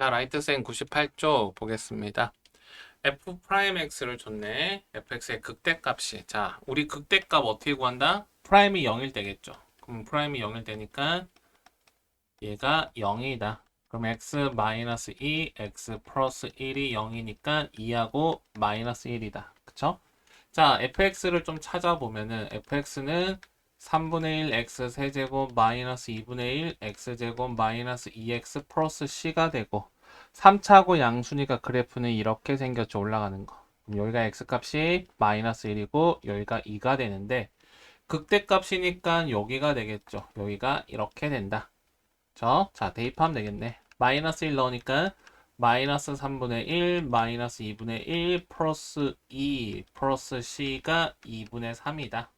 자, 라이트생 98쪽 보겠습니다. f 프라임 x를 줬네. fx의 극대값이. 자, 우리 극대값 어떻게 구한다? 프라임이 0일 때겠죠. 그럼 프라임이 0일 때니까 얘가 0이다. 그럼 x 마이너스 2, x 플러스 1이 0이니까 2하고 마이너스 1이다. 그쵸? 자, fx를 좀 찾아보면은 fx는 3분의 1 x 세제곱 마이너스 2분의 1 x제곱 마이너스 2x 플러스 c가 되고 3차고 양수니까 그래프는 이렇게 생겼죠. 올라가는 거. 그럼 여기가 x값이 마이너스 1이고 여기가 2가 되는데 극대값이니까 여기가 되겠죠. 여기가 이렇게 된다. 저, 자, 대입하면 되겠네. 마이너스 1 넣으니까 마이너스 3분의 1, 마이너스 2분의 1, 플러스 2, 플러스 c가 2분의 3이다.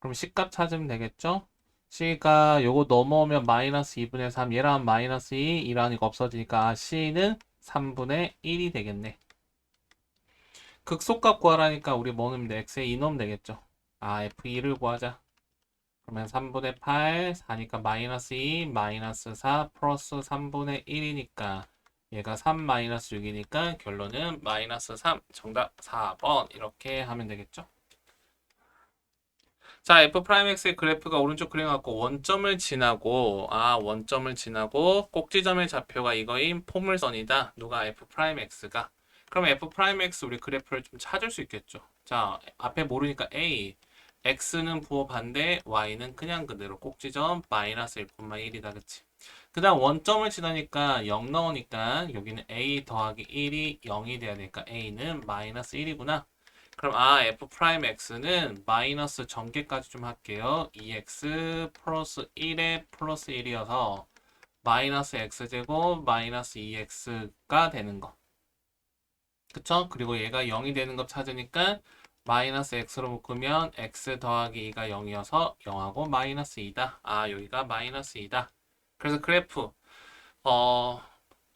그럼 C값 찾으면 되겠죠? C가 요거 넘어오면 마이너스 2분의 3, 얘랑 마이너스 2, 이라니까 없어지니까 아, C는 3분의 1이 되겠네. 극소값 구하라니까 우리 뭐? X에 2 넣으면 되겠죠? 아, F2를 구하자. 그러면 3분의 8, 4니까 마이너스 2, 마이너스 4, 플러스 3분의 1이니까 얘가 3 마이너스 6이니까 결론은 마이너스 3, 정답 4번 이렇게 하면 되겠죠? 자, f 프라임 x의 그래프가 오른쪽 그림 갖고 원점을 지나고 아, 원점을 지나고 꼭지점의 좌표가 이거인 포물선이다. 누가 f 프라임 x가. 그럼 f 프라임 x 우리 그래프를 좀 찾을 수 있겠죠. 자, 앞에 모르니까 a x는 부호 반대, y는 그냥 그대로 꼭지점 마이너스 1,1이다. 그치? 그 다음 원점을 지나니까 0 나오니까 여기는 a 더하기 1이 0이 돼야 되니까 a는 마이너스 1이구나. 그럼 아 f 프라임 x는 마이너스 전개까지 좀 할게요. 2x 플러스 1에 플러스 1이어서 마이너스 x제곱 마이너스 2x가 되는 거. 그쵸? 그리고 얘가 0이 되는 거 찾으니까 마이너스 x로 묶으면 x 더하기 2가 0이어서 0하고 마이너스 2다. 아 여기가 마이너스 2다. 그래서 그래프 어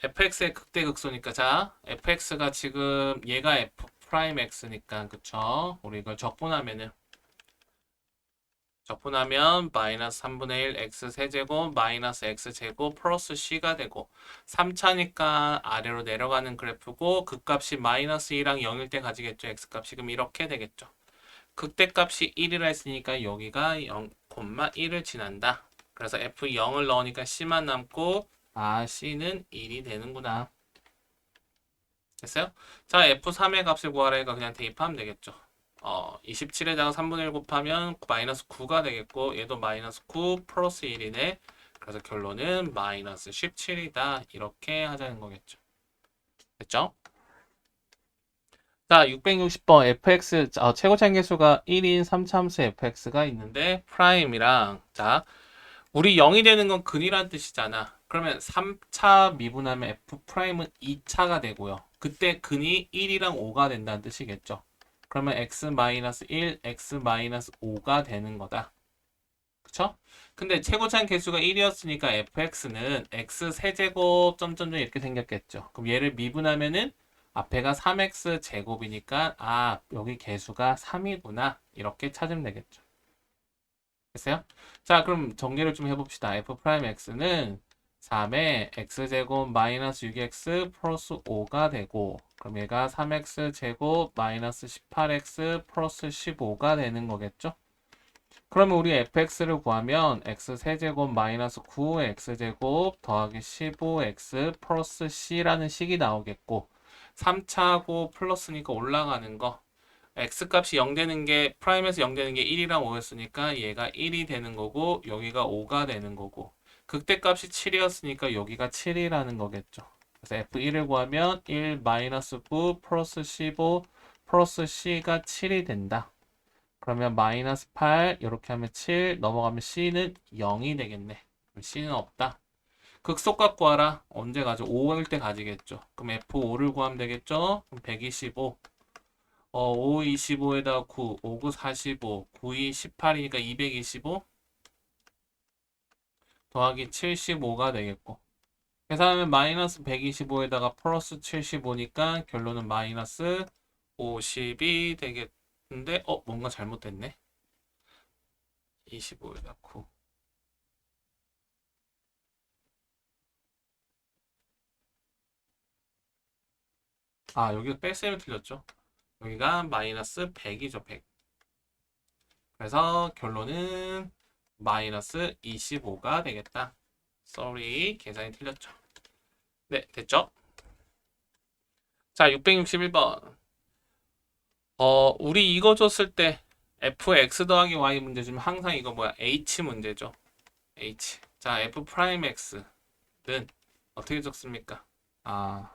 fx의 극대극소니까 자 fx가 지금 얘가 f 프라임 x니까 그쵸? 우리 이걸 적분하면은 적분하면 마이너스 3분의 1 x 세제곱 마이너스 x 제곱 플러스 c가 되고 3차니까 아래로 내려가는 그래프고 극값이 마이너스 2랑 0일 때 가지겠죠. x값이 그럼 이렇게 되겠죠. 극대값이 1이라 했으니까 여기가 0, 1을 지난다. 그래서 f0을 넣으니까 c만 남고 아 c는 1이 되는구나. 됐어요? 자, F3의 값을 구하라니까 그냥 대입하면 되겠죠. 어, 27에다가 3분의 1 곱하면 마이너스 9가 되겠고 얘도 마이너스 9 플러스 1이네. 그래서 결론은 마이너스 17이다. 이렇게 하자는 거겠죠. 됐죠? 자, 660번 fx 어, 최고 차인 개수가 1인 3참수 fx가 있는데 프라임이랑 자, 우리 0이 되는 건 근이란 뜻이잖아. 그러면 3차 미분하면 f 프라임은 2차가 되고요. 그때 근이 1이랑 5가 된다는 뜻이겠죠. 그러면 x-1, x-5가 되는 거다. 그쵸? 근데 최고차인 개수가 1이었으니까 fx는 x 세제곱 점점점 이렇게 생겼겠죠. 그럼 얘를 미분하면은 앞에가 3x 제곱이니까 아 여기 개수가 3이구나 이렇게 찾으면 되겠죠. 됐어요? 자 그럼 정리를 좀 해봅시다. f 프라임 x는 3에 x제곱 마이너스 6x 플러스 5가 되고 그럼 얘가 3x 제곱 마이너스 18x 플러스 15가 되는 거겠죠? 그러면 우리 fx를 구하면 x 세제곱 마이너스 9x제곱 더하기 15x 플러스 c라는 식이 나오겠고 3차하고 플러스니까 올라가는 거 x값이 0 되는 게 프라임에서 0 되는 게 1이랑 5였으니까 얘가 1이 되는 거고 여기가 5가 되는 거고 극대값이 7이었으니까 여기가 7이라는 거겠죠. 그래서 F1을 구하면 1 마이너스 9 플러스 15 플러스 C가 7이 된다. 그러면 마이너스 8 이렇게 하면 7 넘어가면 C는 0이 되겠네. 그럼 C는 없다. 극소값 구하라. 언제 가죠? 5일 때 가지겠죠. 그럼 F5를 구하면 되겠죠? 그럼 125. 어, 5, 25에다가 9, 5, 9, 45, 9, 2, 18이니까 225. 더하기 75가 되겠고 계산하면 마이너스 125에다가 플러스 75니까 결론은 마이너스 50이 되겠는데 어 뭔가 잘못됐네 25에다 9 어, 아, 여기가 뺄셈이 틀렸죠. 여기가 마이너스 100이죠, 100. 그래서 결론은 마이너스 25가 되겠다. sorry, 계산이 틀렸죠. 네, 됐죠? 자, 661번. 어, 우리 이거 줬을 때 fx 더하기 y 문제 중 항상 이거 뭐야? h 문제죠. h. 자, f 프라임 x는 어떻게 적습니까? 아,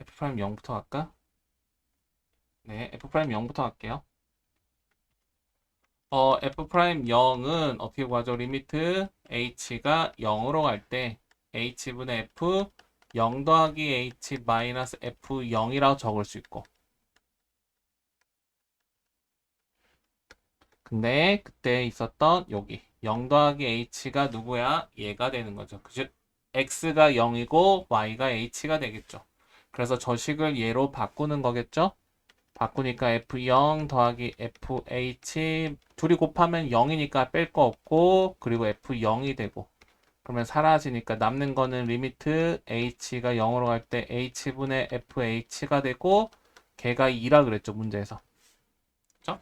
f 프라임 0부터 할까? 네, f 프라임 0부터 할게요. 어, f 프라임 0은 어떻게 구하죠? 리미트 h가 0으로 갈 때 h분의 f 0 더하기 h 마이너스 f0이라고 적을 수 있고 근데 그때 있었던 여기 0 더하기 h가 누구야? 얘가 되는 거죠. 즉 x가 0이고 y가 h가 되겠죠. 그래서 저 식을 얘로 바꾸는 거겠죠? 바꾸니까 f0 더하기 fh 둘이 곱하면 0이니까 뺄 거 없고 그리고 f0이 되고. 그러면 사라지니까 남는 거는 리미트 h가 0으로 갈 때 h분의 fh가 되고 걔가 2라 그랬죠 문제에서. 그렇죠?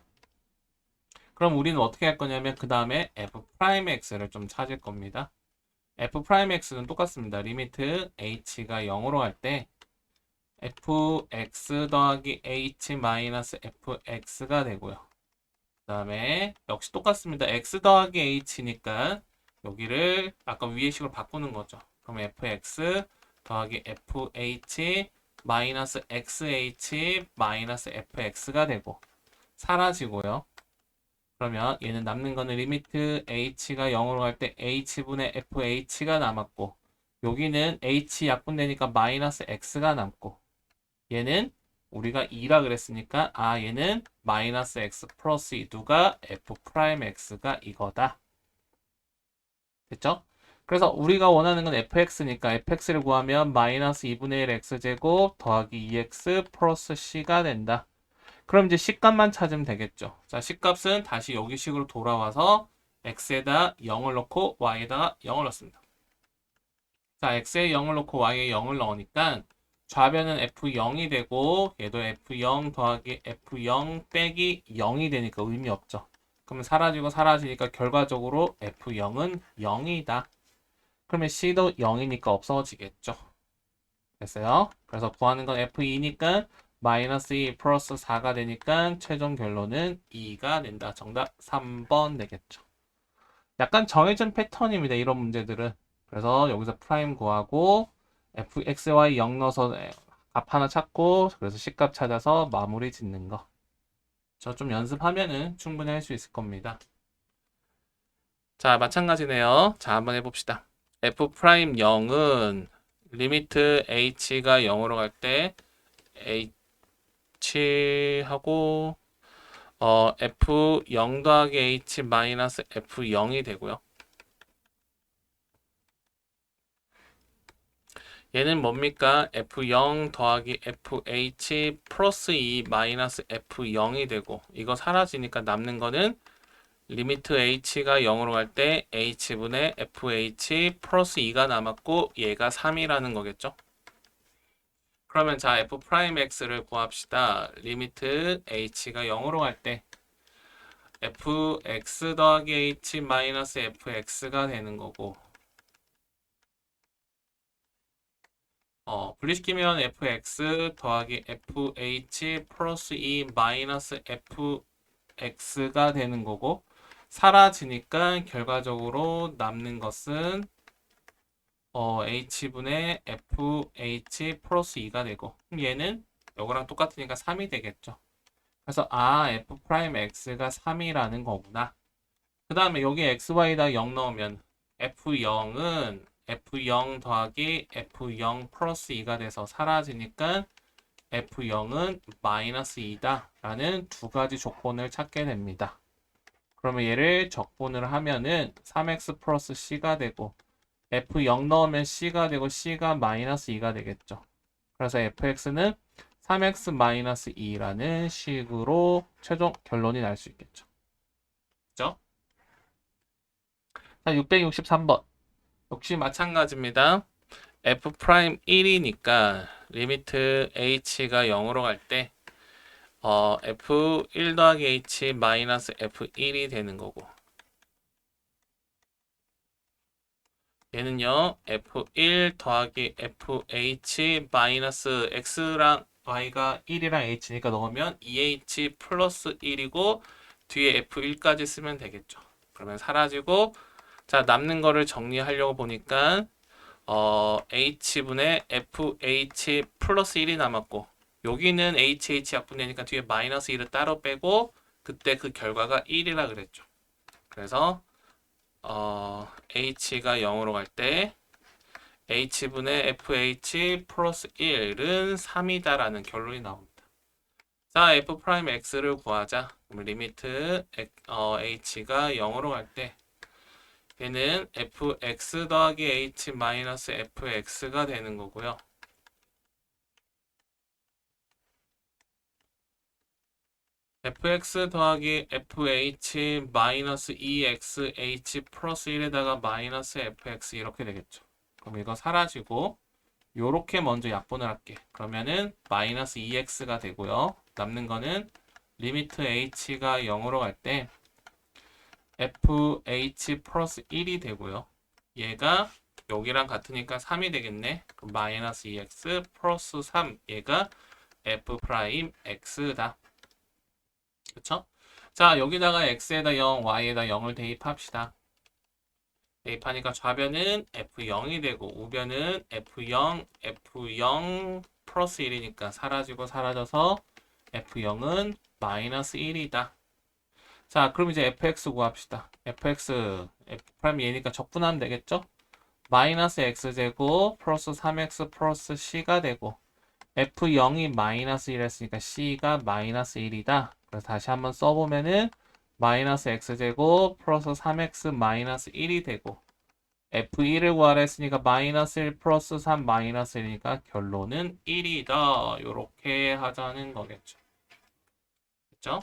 그럼 우리는 어떻게 할 거냐면 그 다음에 f 프라임 x를 좀 찾을 겁니다. F 프라임 x는 똑같습니다. 리미트 h가 0으로 갈 때 fx 더하기 h 마이너스 fx가 되고요 그 다음에 역시 똑같습니다 x 더하기 h니까 여기를 아까 위의 식으로 바꾸는 거죠. 그럼 fx 더하기 fh 마이너스 xh 마이너스 fx가 되고 사라지고요. 그러면 얘는 남는 거는 리미트 h가 0으로 갈 때 h분의 fh가 남았고 여기는 h 약분되니까 마이너스 x가 남고 얘는 우리가 2라 그랬으니까 아 얘는 마이너스 x 플러스 2 누가 f 프라임 x가 이거다. 됐죠? 그래서 우리가 원하는 건 fx니까 fx를 구하면 마이너스 2분의 1 x제곱 더하기 2x 플러스 c가 된다. 그럼 이제 식값만 찾으면 되겠죠. 자, 식값은 다시 여기 식으로 돌아와서 x에다 0을 넣고 y에다가 0을 넣습니다. 자, x에 0을 넣고 y에 0을 넣으니까 좌변은 f0이 되고 얘도 f0 더하기 f0 빼기 0이 되니까 의미 없죠. 그러면 사라지고 사라지니까 결과적으로 F0은 0이다. 그러면 C도 0이니까 없어지겠죠. 됐어요? 그래서 구하는 건 F2니까 마이너스 2 플러스 4가 되니까 최종 결론은 2가 된다. 정답 3번 되겠죠. 약간 정해진 패턴입니다. 이런 문제들은. 그래서 여기서 프라임 구하고 fxy 0 넣어서 값 하나 찾고 그래서 C값 찾아서 마무리 짓는 거. 저 좀 연습하면은 충분히 할 수 있을 겁니다. 자, 마찬가지네요. 자, 한번 해봅시다. f 프라임 0은 리미트 h가 0으로 갈 때 h 하고 어, f 0 더하기 h 마이너스 f 0이 되고요. 얘는 뭡니까? F0 더하기 FH 플러스 2 마이너스 F0이 되고 이거 사라지니까 남는 거는 리미트 H가 0으로 갈 때 H분의 FH 플러스 2가 남았고 얘가 3이라는 거겠죠? 그러면 자 F 프라임 X를 구합시다. 리미트 H가 0으로 갈 때 Fx 더하기 H 마이너스 FX가 되는 거고 어, 분리시키면 fx 더하기 fh 플러스 2 마이너스 fx가 되는 거고 사라지니까 결과적으로 남는 것은 어, h분의 fh 플러스 2가 되고 얘는 이거랑 똑같으니까 3이 되겠죠. 그래서 아 f 프라임 x가 3이라는 거구나. 그 다음에 여기 xy에다 0 넣으면 f0은 F0 더하기 F0 플러스 2가 돼서 사라지니까 F0은 마이너스 2다 라는 두 가지 조건을 찾게 됩니다. 그러면 얘를 적분을 하면은 3x 플러스 c가 되고 F0 넣으면 c가 되고 c가 마이너스 2가 되겠죠. 그래서 fx는 3x 마이너스 2라는 식으로 최종 결론이 날 수 있겠죠. 그죠? 자, 663번. 역시 마찬가지입니다. f 프라임 1이니까 리미트 h가 0으로 갈때 어, f1 더하기 h 마이너스 f1이 되는 거고 얘는요 f1 더하기 fh 마이너스 x랑 y가 1이랑 h니까 넣으면 2h 플러스 1이고 뒤에 f1까지 쓰면 되겠죠. 그러면 사라지고 자 남는 거를 정리하려고 보니까 어, h분의 fh 플러스 1이 남았고 여기는 hh 약분되니까 뒤에 마이너스 1을 따로 빼고 그때 그 결과가 1이라 그랬죠. 그래서 어, h가 0으로 갈 때 h분의 fh 플러스 1은 3이다라는 결론이 나옵니다. 자, f 프라임 x를 구하자. 리미트 어, h가 0으로 갈 때 얘는 fx 더하기 h 마이너스 fx가 되는 거고요. fx 더하기 fh 마이너스 2xh 플러스 1에다가 마이너스 fx 이렇게 되겠죠. 그럼 이거 사라지고 요렇게 먼저 약분을 할게. 그러면은 마이너스 2x가 되고요. 남는 거는 리미트 h가 0으로 갈때 fh 플러스 1이 되고요. 얘가 여기랑 같으니까 3이 되겠네. 마이너스 2x 플러스 3 얘가 f 프라임 x다. 그쵸? 자 여기다가 x에다 0, y에다 0을 대입합시다. 대입하니까 좌변은 f0이 되고 우변은 f0, f0 플러스 1이니까 사라지고 사라져서 f0은 마이너스 1이다. 자, 그럼 이제 fx 구합시다. fx, f 프라임 얘니까 적분하면 되겠죠? 마이너스 x제곱 플러스 3x 플러스 c가 되고 f0이 마이너스 1 했으니까 c가 마이너스 1이다. 그래서 다시 한번 써보면은 마이너스 x제곱 플러스 3x 마이너스 1이 되고 f1을 구하라 했으니까 마이너스 1 플러스 3 마이너스 1이니까 결론은 1이다. 요렇게 하자는 거겠죠. 그죠?